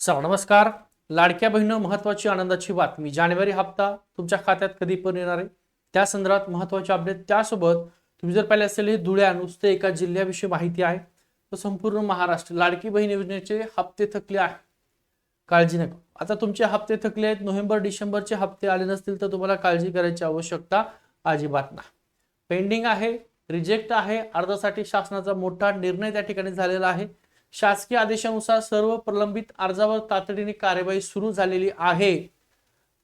चला नमस्कार. लाडक्या बहिणं महत्वाची आनंदाची बातमी. जानेवारी हप्ता तुमच्या खात्यात कधी पण येणार आहे? त्या संदर्भात महत्त्वाचे अपडेट त्यासोबत तुम्ही जर पाहिले असेल हे धुळ्या नुसते एका जिल्ह्याविषयी माहिती आहे. तर संपूर्ण महाराष्ट्र लाडकी बहीण योजनेचे हप्ते थकले आहे. काळजी नका. आता तुमचे हप्ते थकले आहेत. नोव्हेंबर डिसेंबरचे हप्ते आले नसतील तर तुम्हाला काळजी करायची आवश्यकता अजिबात नाही. पेंडिंग आहे रिजेक्ट आहे. अर्जासाठी शासनाचा मोठा निर्णय त्या ठिकाणी झालेला आहे. शासकीय आदेशानुसार सर्व प्रलंबित अर्जावर तातडीने कार्यवाही सुरू झालेली आहे.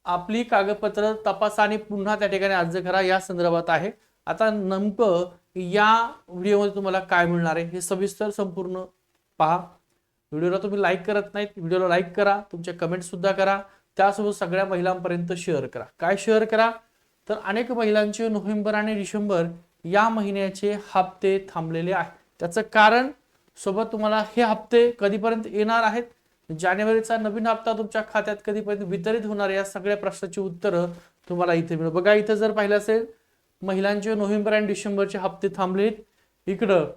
आपली कागदपत्र तपासा आणि पुन्हा त्या ठिकाणी अर्ज करा या संदर्भात आहे. आता नेमकं या व्हिडिओमध्ये तुम्हाला काय मिळणार आहे हे सविस्तर संपूर्ण पहा. व्हिडिओला तुम्ही लाईक करत नाहीत व्हिडिओला लाईक करा तुमच्या कमेंट सुद्धा करा. त्यासोबत सगळ्या महिलांपर्यंत शेअर करा. काय शेअर करा? तर अनेक महिलांचे नोव्हेंबर आणि डिसेंबर या महिन्याचे हप्ते थांबलेले आहेत. त्याचं कारण सोबत तुम्हाला हे हप्ते कधीपर्यंत येणार आहेत? जानेवारीचा नवीन हप्ता तुमच्या खात्यात कधीपर्यंत वितरित होणार या सगळ्या प्रश्नाची उत्तरं तुम्हाला इथे मिळेल. बघा इथं जर पाहिलं असेल महिलांचे नोव्हेंबर आणि डिसेंबरचे हप्ते थांबलेत. इकडं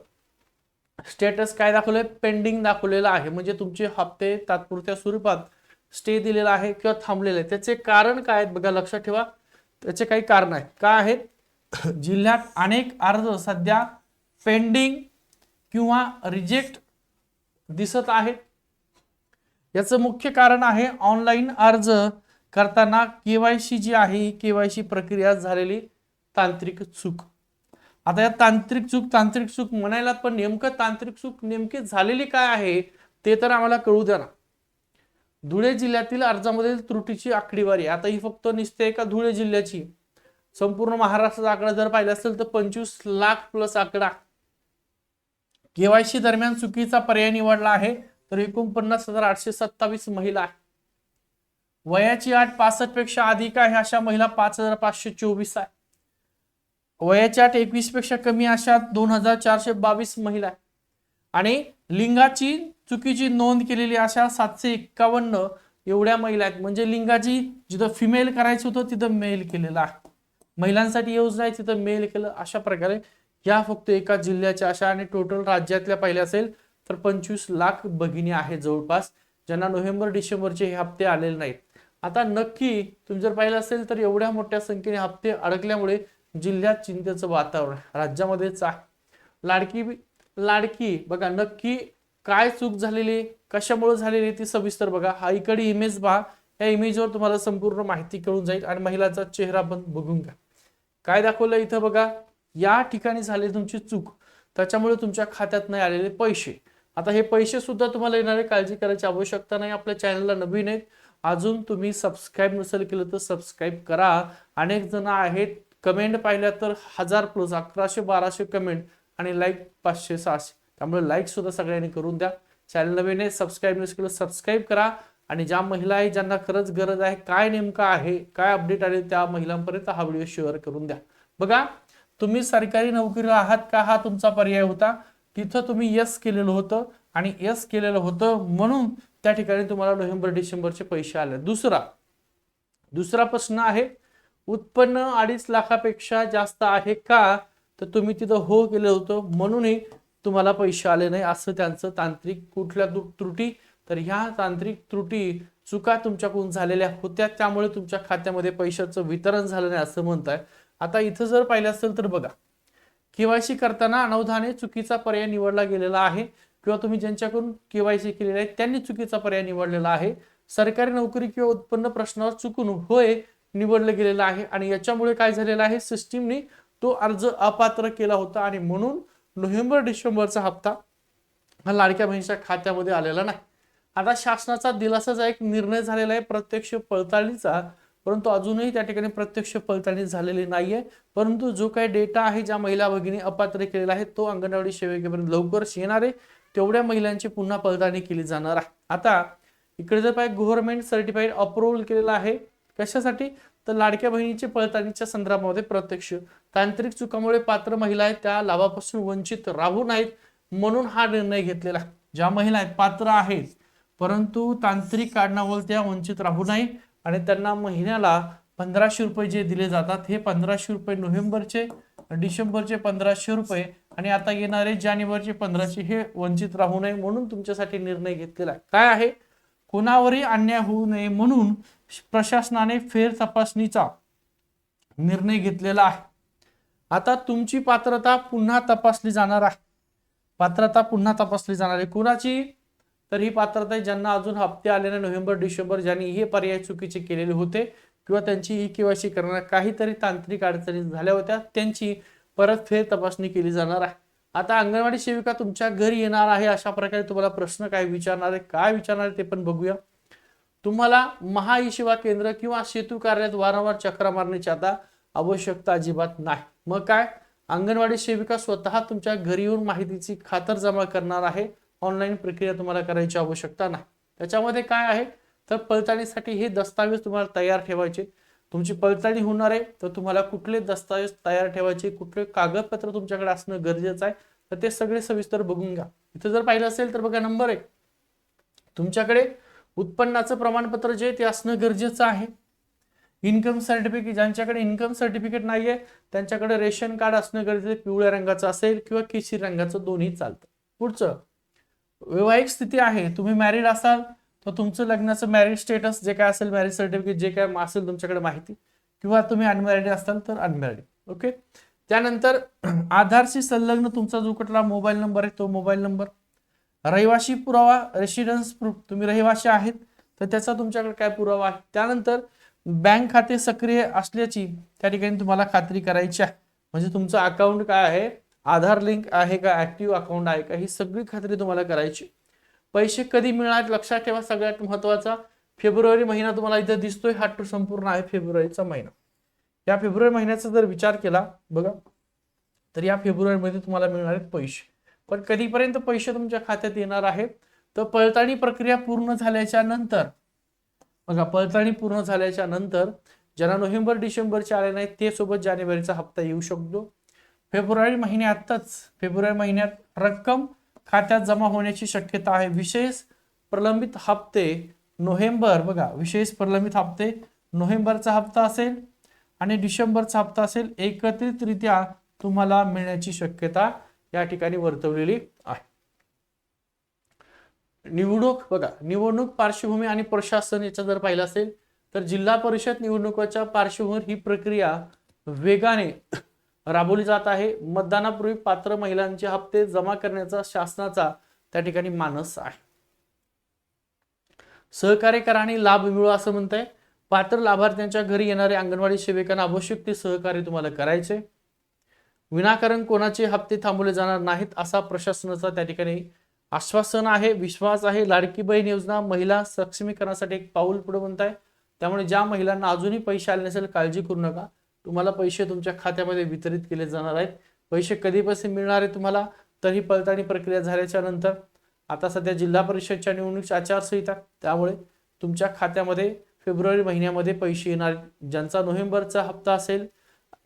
स्टेटस काय दाखवलंय? पेंडिंग दाखवलेलं आहे. म्हणजे तुमचे हप्ते तात्पुरत्या स्वरूपात स्टे दिलेला आहे किंवा थांबलेले आहे. त्याचे कारण काय आहेत? बघा लक्षात ठेवा. त्याचे काही कारण आहेत. काय आहेत? जिल्ह्यात अनेक अर्ज सध्या पेंडिंग किंवा रिजेक्ट दिसत आहेत याचं मुख्य कारण आहे ऑनलाईन अर्ज करताना केवायसी जी आहे ही केवायसी प्रक्रिया झालेली तांत्रिक चूक. आता या तांत्रिक चूक तांत्रिक चूक म्हणायला पण नेमकं तांत्रिक चूक नेमकी झालेली काय आहे ते तर आम्हाला कळू द्या ना. धुळे जिल्ह्यातील अर्जामधील त्रुटीची आकडेवारी आता ही फक्त निसते का धुळे जिल्ह्याची. संपूर्ण महाराष्ट्राचा आकडा जर पाहिला असेल तर पंचवीस लाख प्लस आकडा. केवायसी दरम्यान चुकीचा पर्याय निवडला आहे तर एकोणपन्नास हजार आठशे सत्तावीस महिला आहे वयाची आठ पासष्टपेक्षा अधिक आहे अशा महिला पाच हजार पाचशे चोवीस आहे वयाच्या आठ एकवीसपेक्षा कमी अशा दोन हजार चारशे बावीस महिला आहे आणि लिंगाची चुकीची नोंद केलेली अशा सातशे एक्कावन्न एवढ्या महिला आहेत. म्हणजे लिंगाची जिथं फिमेल करायचं होतं तिथं मेल केलेलं आहे. महिलांसाठी योजना आहे तिथं मेल केलं अशा प्रकारे या फक्त एका जिल्ह्याच्या अशा आणि टोटल राज्यातल्या पाहिल्या असेल तर पंचवीस लाख भगिनी आहेत जवळपास ज्यांना नोव्हेंबर डिसेंबरचे हे हप्ते आलेले नाहीत. आता नक्की तुम्ही जर पाहिलं असेल तर एवढ्या मोठ्या संख्येने हप्ते अडकल्यामुळे जिल्ह्यात चिंतेचं वातावरण राज्यामध्येच आहे. लाडकी लाडकी बघा नक्की काय चूक झालेली कशामुळे झालेली ती सविस्तर बघा. हा इकडे इमेज पहा. या इमेजवर तुम्हाला संपूर्ण माहिती कळून जाईल आणि महिलाचा चेहरा पण बघून घ्या. काय दाखवलं इथं बघा? या ठिकाणी झाली तुमची चूक. त्याच्यामुळे तुमच्या खात्यात नाही आलेले पैसे. आता हे पैसे सुद्धा तुम्हाला येणारे काळजी करायची आवश्यकता नाही. आपल्या चॅनलला नवीन आहेत. अजून तुम्ही सबस्क्राईब नसेल केलं तर सबस्क्राईब करा. अनेक जण आहेत. कमेंट पाहिल्या तर हजार प्लस अकराशे बाराशे कमेंट आणि लाईक पाचशे सहाशे. त्यामुळे लाईक सुद्धा सगळ्यांनी करून द्या. चॅनल नवीन आहे सबस्क्राईब नसेल केलं सबस्क्राईब करा. आणि ज्या महिला आहे ज्यांना खरंच गरज आहे काय नेमकं आहे काय अपडेट आले त्या महिलांपर्यंत हा व्हिडिओ शेअर करून द्या. बघा तुम्ही सरकारी नोकरीला आहात का हा तुमचा पर्याय होता. तिथं तुम्ही यस केलेलं होतं आणि यस केलेलं होतं म्हणून त्या ठिकाणी तुम्हाला नोव्हेंबर डिसेंबरचे पैसे आले. दुसरा दुसरा प्रश्न आहे उत्पन्न अडीच लाखापेक्षा जास्त आहे का? तर तुम्ही तिथं हो केलं होतं म्हणूनही तुम्हाला पैसे आले नाही. असं त्यांचं तांत्रिक कुठल्या त्रुटी? तर ह्या तांत्रिक त्रुटी चुका तुमच्याकडून झालेल्या होत्या. त्यामुळे तुमच्या खात्यामध्ये पैशाचं वितरण झालं नाही असं म्हणताय. आता इथं जर पाहिलं असेल तर बघा. केवायसी करताना अनवधाने चुकीचा पर्याय निवडला गेलेला आहे. किंवा तुम्ही ज्यांच्याकडून केवायसी केलेला आहे त्यांनी चुकीचा पर्याय निवडलेला आहे. सरकारी नोकरी किंवा उत्पन्न प्रश्नावर चुकून होय निवडलं गेलेलं आहे. आणि याच्यामुळे काय झालेलं आहे? सिस्टीमने तो अर्ज अपात्र केला होता आणि म्हणून नोव्हेंबर डिसेंबरचा हप्ता हा लाडक्या बहिणीच्या खात्यामध्ये आलेला नाही. आता शासनाचा दिलासाचा एक निर्णय झालेला आहे. प्रत्यक्ष पडताळणीचा परंतु अजूनही त्या ठिकाणी प्रत्यक्ष पडताळणी झालेली नाहीये. परंतु जो काही डेटा आहे ज्या महिला भगिनी अपात्र केलेला आहे तो अंगणवाडी सेविकेपर्यंत लवकरच येणार आहे तेवढ्या महिलांची पुन्हा पडताळणी केली जाणार आहे. आता इकडे जर पाहिजे गव्हर्नमेंट सर्टिफाईड अप्रुव्हल केलेला आहे. कशासाठी? तर लाडक्या बहिणीच्या पडताळणीच्या संदर्भामध्ये प्रत्यक्ष. तांत्रिक चुकामुळे पात्र महिला आहेत त्या लाभापासून वंचित राहू नाहीत म्हणून हा निर्णय घेतलेला ज्या महिला आहेत पात्र आहेत परंतु तांत्रिक कारणामुळे त्या वंचित राहू नये आणि त्यांना महिन्याला पंधराशे रुपये जे दिले जातात हे पंधराशे रुपये नोव्हेंबरचे डिसेंबरचे पंधराशे रुपये आणि आता येणारे जानेवारीचे पंधराशे हे वंचित राहू नये म्हणून तुमच्यासाठी निर्णय घेतलेला आहे. काय आहे? कोणावरही अन्याय होऊ नये म्हणून प्रशासनाने फेर तपासणीचा निर्णय घेतलेला आहे. आता तुमची पात्रता पुन्हा तपासली जाणार आहे. पात्रता पुन्हा तपासली जाणार आहे. कुणाची? तर ही पात्रता आहे ज्यांना अजून हप्ते आले नाही नोव्हेंबर डिसेंबर ज्यांनी हे पर्याय चुकीचे केलेले होते किंवा त्यांची ई केवायसी करणार काहीतरी तांत्रिक अडचणी झाल्या होत्या त्यांची परत फेर तपासणी केली जाणार आहे. आता अंगणवाडी सेविका तुमच्या घरी येणार आहे अशा प्रकारे तुम्हाला प्रश्न काय विचारणार आहे काय विचारणार आहे ते पण बघूया. तुम्हाला महा ई सेवा केंद्र किंवा सेतू कार्यालयात वारंवार चक्रा मारण्याची आता आवश्यकता अजिबात नाही. मग काय? अंगणवाडी सेविका स्वतः तुमच्या घरी येऊन माहितीची खातर जमा करणार आहे. ऑनलाईन प्रक्रिया तुम्हाला करायची आवश्यकता नाही. त्याच्यामध्ये काय आहे? तर पडताळणीसाठी हे दस्तावेज तुम्हाला तयार ठेवायचे. तुमची पडताळणी होणार आहे तर तुम्हाला कुठले दस्तावेज तयार ठेवायचे कुठले कागदपत्र तुमच्याकडे असणं गरजेचं आहे तर ते सगळे सविस्तर बघून घ्या. इथं जर पाहिलं असेल तर बघा नंबर एक. तुमच्याकडे उत्पन्नाचं प्रमाणपत्र जे ते असणं गरजेचं आहे. इन्कम सर्टिफिकेट ज्यांच्याकडे इन्कम सर्टिफिकेट नाहीये त्यांच्याकडे रेशन कार्ड असणं गरजेचं आहे. पिवळ्या रंगाचं असेल किंवा केशरी रंगाचं दोन्ही चालतं. पुढचं. वैवाहिक स्थिती आहे. तुम्ही मॅरिड असाल तर तुमचं लग्नाचं मॅरिड स्टेटस जे काय असेल मॅरिज सर्टिफिकेट जे काय असेल तुमच्याकडे माहिती. किंवा तुम्ही अनमॅरिड असाल तर अनमॅरिड ओके त्यानंतर आधारशी संलग्न तुमचा जो कुठला मोबाईल नंबर आहे तो मोबाईल नंबर रहिवाशी पुरावा रेसिडेन्स प्रूफ तुम्ही रहिवाशी आहेत तर त्याचा तुमच्याकडे काय पुरावा आहे? त्यानंतर बँक खाते सक्रिय असल्याची त्या ठिकाणी तुम्हाला खात्री करायची आहे. म्हणजे तुमचं अकाउंट काय आहे? आधार लिंक आहे का? ऍक्टिव्ह अकाउंट आहे का? ही सगळी खात्री तुम्हाला करायची. पैसे कधी मिळणार? लक्षात ठेवा सगळ्यात महत्त्वाचा. फेब्रुवारी महिना तुम्हाला इथं दिसतोय. हा टू संपूर्ण आहे फेब्रुवारीचा महिना. या फेब्रुवारी महिन्याचा जर विचार केला बघा तर या फेब्रुवारीमध्ये तुम्हाला मिळणार आहेत पैसे. पण कधीपर्यंत पैसे तुमच्या खात्यात येणार आहेत? तर पडताळणी प्रक्रिया पूर्ण झाल्याच्यानंतर बघा पडताळणी पूर्ण झाल्याच्यानंतर ज्यांना नोव्हेंबर डिसेंबरचे आले नाही ते सोबत जानेवारीचा हप्ता येऊ शकतो. फेब्रुवारी महिन्यातच फेब्रुवारी महिन्यात रक्कम खात्यात जमा होण्याची शक्यता आहे. विशेष प्रलंबित हप्ते नोव्हेंबर बघा विशेष प्रलंबित हप्ते नोव्हेंबरचा हप्ता असेल आणि डिसेंबरचा हप्ता असेल एकत्रितरित्या तुम्हाला मिळण्याची शक्यता या ठिकाणी वर्तवलेली आहे. निवडणूक बघा निवडणूक पार्श्वभूमी आणि प्रशासन याचा जर पाहिलं असेल तर जिल्हा परिषद निवडणुकाच्या पार्श्वभूमीवर ही प्रक्रिया वेगाने राबवली जात आहे. मतदानापूर्वी पात्र महिलांचे हप्ते जमा करण्याचा शासनाचा त्या ठिकाणी मानस आहे. सहकार्य कराने लाभ मिळू असं म्हणतंय. पात्र लाभार्थ्यांच्या घरी येणारे अंगणवाडी सेविकांना आवश्यक ते सहकार्य तुम्हाला करायचे. विनाकारण कोणाचे हप्ते थांबवले जाणार नाहीत असा प्रशासनाचा त्या ठिकाणी आश्वासन आहे विश्वास आहे. लाडकी बहीण योजना महिला सक्षमीकरणासाठी एक पाऊल पुढे म्हणताय. त्यामुळे ज्या महिलांना अजूनही पैसे आले नसेल काळजी करू नका. तुम्हाला पैसे तुमच्या खात्यामध्ये वितरित केले जाणार आहेत. पैसे कधीपासून मिळणार आहे तुम्हाला? तर ही पडताळणी प्रक्रिया झाल्याच्यानंतर. आता सध्या जिल्हा परिषदच्या निवडणूक आचारसंहिता त्यामुळे तुमच्या खात्यामध्ये फेब्रुवारी महिन्यामध्ये पैसे येणार ज्यांचा नोव्हेंबरचा हप्ता असेल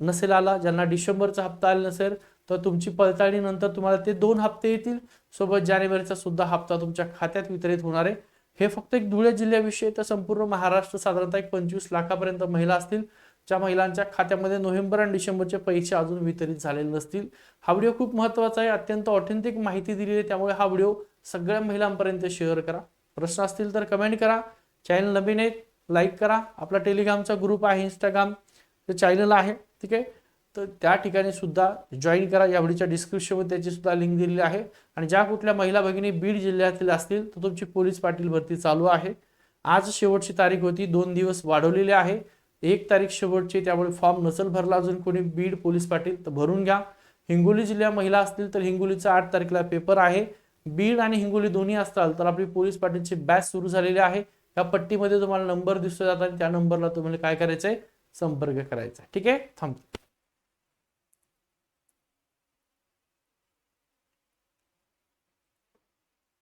नसेल आला ज्यांना डिसेंबरचा हप्ता आला नसेल तर तुमची पडताळणी नंतर तुम्हाला ते दोन हप्ते येतील. सोबत जानेवारीचा सुद्धा हप्ता तुमच्या खात्यात वितरित होणार आहे. हे फक्त एक धुळे जिल्ह्याविषयी तर संपूर्ण महाराष्ट्र साधारणतः एक पंचवीस लाखापर्यंत महिला असतील. ज्या महिलांच्या खात्यामध्ये नोव्हेंबर आणि डिसेंबरचे पैसे अजून वितरित झालेले नसतील. हा व्हिडिओ खूप महत्त्वाचा आहे. अत्यंत ऑथेंटिक माहिती दिली आहे. त्यामुळे हा व्हिडिओ सगळ्या महिलांपर्यंत शेअर करा. प्रश्न असतील तर कमेंट करा. चॅनल नवीन आहे लाईक करा. आपला टेलिग्रामचा ग्रुप आहे इंस्टाग्राम. चॅनल आहे ठीक आहे? तर त्या ठिकाणी सुद्धा जॉईन करा. या व्हिडिओच्या डिस्क्रिप्शनमध्ये त्याची सुद्धा लिंक दिलेली आहे. आणि ज्या कुठल्या महिला भगिनी बीड जिल्ह्यातील असतील तर तुमची पोलीस पाटील भरती चालू आहे. आज शेवटची तारीख होती. दोन दिवस वाढवलेली आहे. एक तारीख शेवटची त्यामुळे फॉर्म नसेल भरला अजून कोणी बीड पोलीस पाटील तर भरून घ्या. हिंगोली जिल्ह्या महिला असतील तर हिंगोलीचा आठ तारखेला पेपर आहे. बीड आणि हिंगोली दोन्ही असताल तर आपली पोलीस पाटीलची बॅच सुरू झालेली आहे. या पट्टीमध्ये तुम्हाला नंबर दिसतो जातात त्या नंबरला तुम्हाला काय करायचंय? संपर्क करायचा ठीक आहे? थांब.